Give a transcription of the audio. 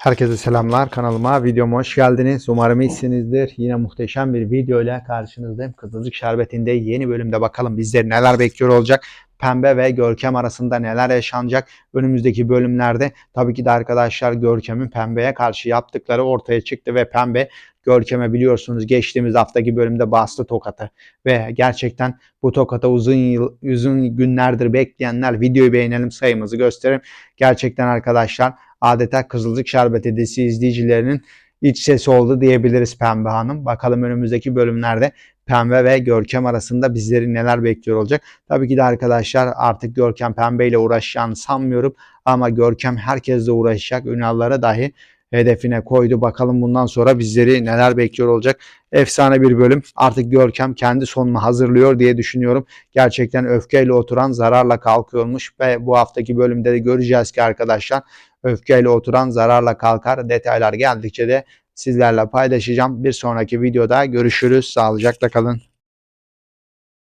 Herkese selamlar kanalıma videoma hoş geldiniz. Umarım iyisinizdir. Yine muhteşem bir video ile karşınızdayım. Kızılcık Şerbeti'nde yeni bölümde bakalım bizleri neler bekliyor olacak. Pembe ve Görkem arasında neler yaşanacak önümüzdeki bölümlerde. Tabii ki de arkadaşlar Görkem'in Pembe'ye karşı yaptıkları ortaya çıktı ve Pembe Görkem'e biliyorsunuz geçtiğimiz haftaki bölümde bastı tokatı. Ve gerçekten bu tokata uzun yıl, uzun günlerdir bekleyenler videoyu beğenelim sayımızı gösterelim. Gerçekten arkadaşlar adeta Kızılcık Şerbeti dizisi izleyicilerinin iç sesi oldu diyebiliriz Pembe Hanım. Bakalım önümüzdeki bölümlerde Pembe ve Görkem arasında bizleri neler bekliyor olacak. Tabii ki de arkadaşlar artık Görkem Pembe ile uğraşacağını sanmıyorum. Ama Görkem herkesle uğraşacak. Ünallara dahi hedefine koydu. Bakalım bundan sonra bizleri neler bekliyor olacak. Efsane bir bölüm. Artık Görkem kendi sonunu hazırlıyor diye düşünüyorum. Gerçekten öfkeyle oturan zararla kalkıyormuş ve bu haftaki bölümde de göreceğiz ki arkadaşlar öfkeyle oturan zararla kalkar. Detaylar geldikçe de sizlerle paylaşacağım. Bir sonraki videoda görüşürüz. Sağlıcakla kalın.